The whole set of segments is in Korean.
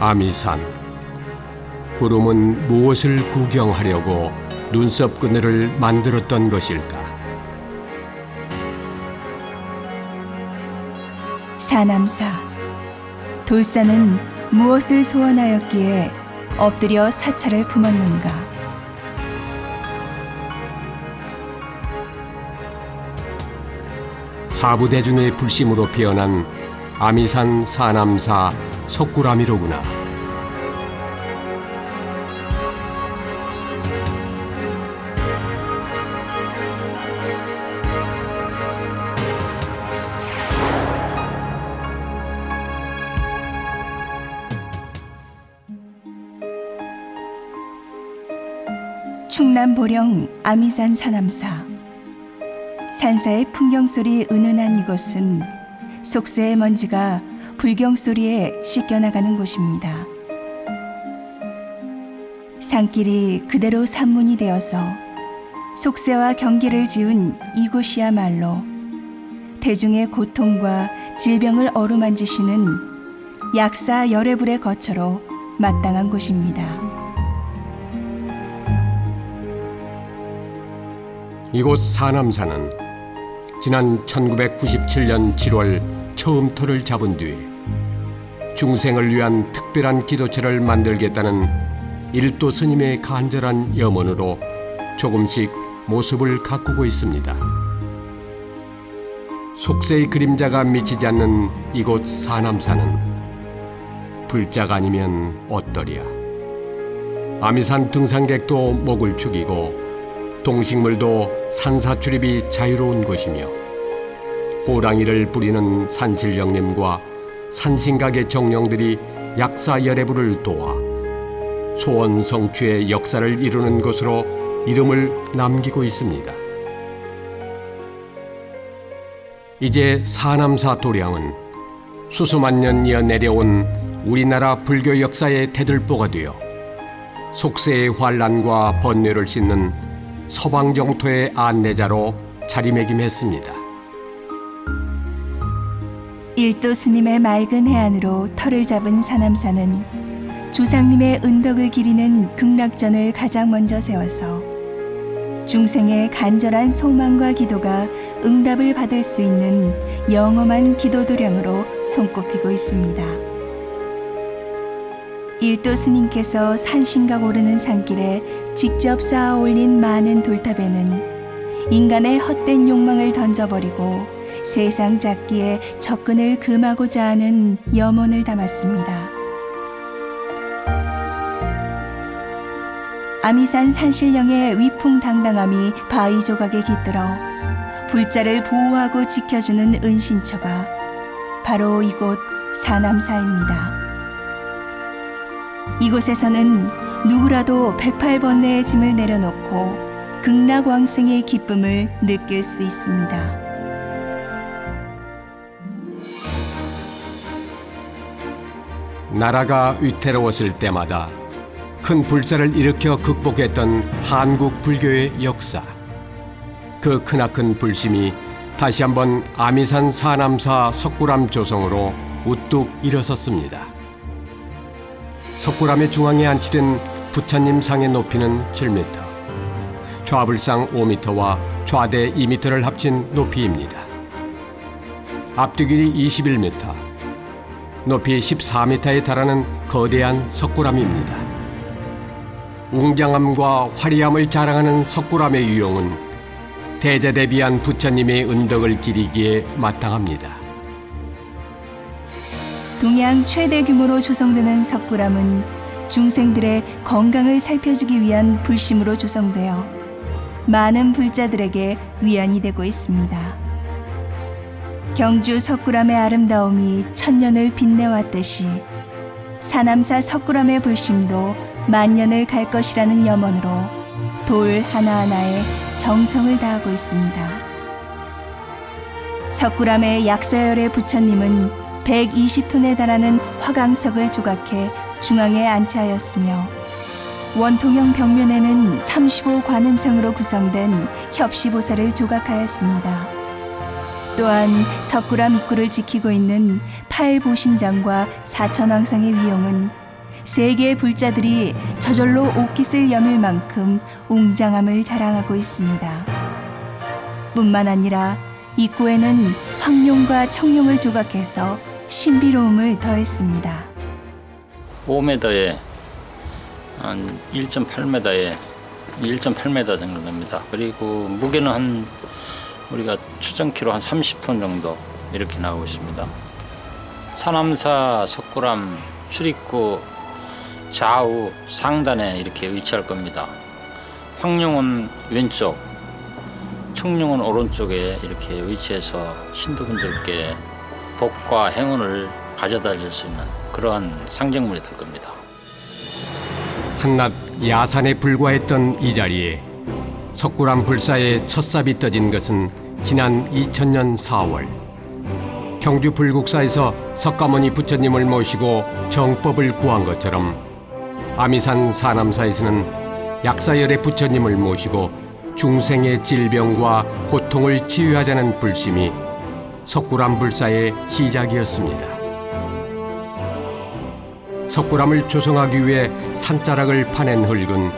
아미산 구름은 무엇을 구경하려고 눈썹 그늘을 만들었던 것일까? 사남사 돌산은 무엇을 소원하였기에 엎드려 사찰을 품었는가 사부대중의 불심으로 피어난 아미산 사남사 석굴암이로구나. 충남 보령 아미산 사남사 산사의 풍경 소리 은은한 이곳은 속세의 먼지가 불경 소리에 씻겨나가는 곳입니다. 산길이 그대로 산문이 되어서 속세와 경계를 지은 이곳이야말로 대중의 고통과 질병을 어루만지시는 약사 열애불의 거처로 마땅한 곳입니다. 이곳 사남사는 지난 1997년 7월 처음 터를 잡은 뒤 중생을 위한 특별한 기도처를 만들겠다는 일도 스님의 간절한 염원으로 조금씩 모습을 가꾸고 있습니다. 속세의 그림자가 미치지 않는 이곳 사남사는 불자가 아니면 어떠랴. 아미산 등산객도 목을 축이고 동식물도 산사 출입이 자유로운 곳이며 호랑이를 부리는 산신령님과 산신각의 정령들이 약사 열애부를 도와 소원 성취의 역사를 이루는 곳으로 이름을 남기고 있습니다. 이제 사남사 도량은 수수만 년 이어 내려온 우리나라 불교 역사의 대들보가 되어 속세의 환란과 번뇌를 씻는 서방 정토의 안내자로 자리매김했습니다. 일도 스님의 맑은 해안으로 터를 잡은 사남사는 조상님의 은덕을 기리는 극락전을 가장 먼저 세워서 중생의 간절한 소망과 기도가 응답을 받을 수 있는 영험한 기도 도량으로 손꼽히고 있습니다. 일도 스님께서 산신각 오르는 산길에 직접 쌓아 올린 많은 돌탑에는 인간의 헛된 욕망을 던져버리고 세상 잡기에 접근을 금하고자 하는 염원을 담았습니다. 아미산 산신령의 위풍당당함이 바위 조각에 깃들어 불자를 보호하고 지켜주는 은신처가 바로 이곳 사남사입니다. 이곳에서는 누구라도 108번뇌의 짐을 내려놓고 극락왕생의 기쁨을 느낄 수 있습니다. 나라가 위태로웠을 때마다 큰 불사를 일으켜 극복했던 한국 불교의 역사. 그 크나큰 불심이 다시 한번 아미산 사남사 석굴암 조성으로 우뚝 일어섰습니다. 석굴암의 중앙에 안치된 부처님 상의 높이는 7m, 좌불상 5m와 좌대 2m를 합친 높이입니다. 앞뒤 길이 21m, 높이 14m에 달하는 거대한 석굴암입니다. 웅장함과 화려함을 자랑하는 석굴암의 유용은 대자대비한 부처님의 은덕을 기리기에 마땅합니다. 동양 최대 규모로 조성되는 석굴암은 중생들의 건강을 살펴주기 위한 불심으로 조성되어 많은 불자들에게 위안이 되고 있습니다. 경주 석굴암의 아름다움이 천년을 빛내왔듯이 사남사 석굴암의 불심도 만년을 갈 것이라는 염원으로 돌 하나하나에 정성을 다하고 있습니다. 석굴암의 약사열의 부처님은 120톤에 달하는 화강석을 조각해 중앙에 안치하였으며 원통형 벽면에는 35관음상으로 구성된 협시보살을 조각하였습니다. 또한 석굴암 입구를 지키고 있는 팔보신장과 사천왕상의 위용은 세계 불자들이 저절로 옷깃을 여밀 만큼 웅장함을 자랑하고 있습니다. 뿐만 아니라 입구에는 황룡과 청룡을 조각해서 신비로움을 더했습니다. 5m에 한 1.8m에 1.8m 정도 됩니다. 그리고 무게는 한 우리가 추정키로 한 30톤 정도 이렇게 나오고 있습니다. 산암사 석굴암 출입구 좌우 상단에 이렇게 위치할 겁니다. 황룡은 왼쪽, 청룡은 오른쪽에 이렇게 위치해서 신도분들께 복과 행운을 가져다 줄 수 있는 그러한 상징물이 될 겁니다. 한낱 야산에 불과했던 이 자리에 석굴암 불사의 첫삽이 떠진 것은 지난 2000년 4월 경주 불국사에서 석가모니 부처님을 모시고 정법을 구한 것처럼 아미산 사남사에서는 약사열의 부처님을 모시고 중생의 질병과 고통을 치유하자는 불심이 석굴암 불사의 시작이었습니다. 석굴암을 조성하기 위해 산자락을 파낸 흙은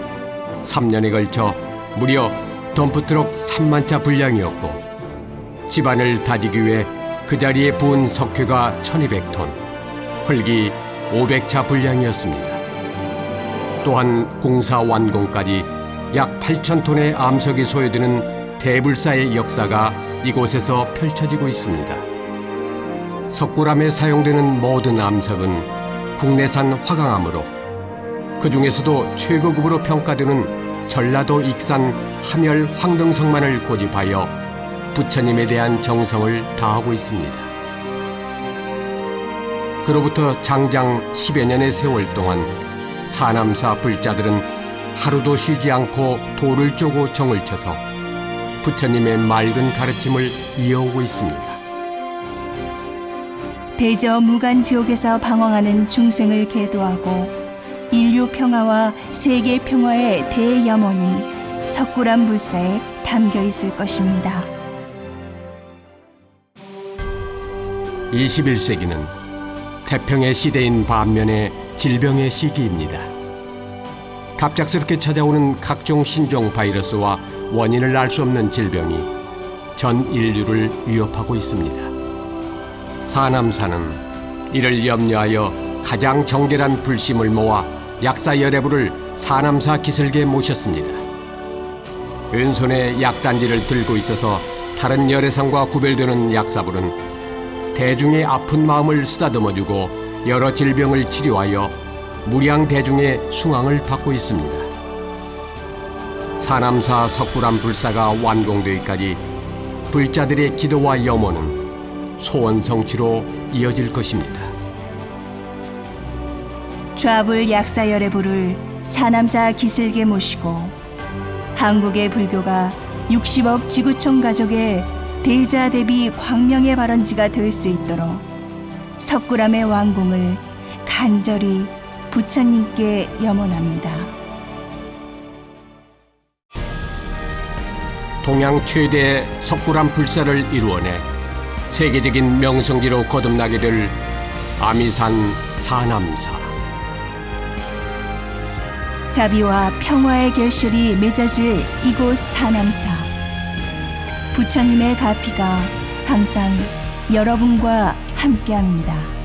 3년에 걸쳐 무려 덤프트럭 3만 차 분량이었고 집안을 다지기 위해 그 자리에 부은 석회가 1200톤, 흙이 500차 분량이었습니다. 또한 공사 완공까지 약 8,000톤의 암석이 소요되는 대불사의 역사가 이곳에서 펼쳐지고 있습니다. 석굴암에 사용되는 모든 암석은 국내산 화강암으로 그 중에서도 최고급으로 평가되는 전라도 익산 함열 황등성만을 고집하여 부처님에 대한 정성을 다하고 있습니다. 그로부터 장장 10여 년의 세월 동안 사남사 불자들은 하루도 쉬지 않고 돌을 쪼고 정을 쳐서 부처님의 맑은 가르침을 이어오고 있습니다. 대저 무간 지옥에서 방황하는 중생을 계도하고 인류 평화와 세계 평화의 대염원이 석굴암 불사에 담겨 있을 것입니다. 21세기는 태평의 시대인 반면에 질병의 시기입니다. 갑작스럽게 찾아오는 각종 신종 바이러스와 원인을 알 수 없는 질병이 전 인류를 위협하고 있습니다. 사남사는 이를 염려하여 가장 정결한 불심을 모아 약사 열애부를 사남사 기슬게 모셨습니다. 왼손에 약단지를 들고 있어서 다른 열애상과 구별되는 약사불은 대중의 아픈 마음을 쓰다듬어주고 여러 질병을 치료하여 무량 대중의 숭앙을 받고 있습니다. 사남사 석굴암 불사가 완공되기까지 불자들의 기도와 염원은 소원 성취로 이어질 것입니다. 좌불 약사열의 부를 사남사 기슬게 모시고 한국의 불교가 60억 지구촌 가족의 대자 대비 광명의 발원지가 될 수 있도록 석굴암의 완공을 간절히 부처님께 염원합니다. 동양 최대 석굴암 불사를 이루어내 세계적인 명성지로 거듭나게 될 아미산 사남사. 자비와 평화의 결실이 맺어질 이곳 사남사. 부처님의 가피가 항상 여러분과 함께합니다.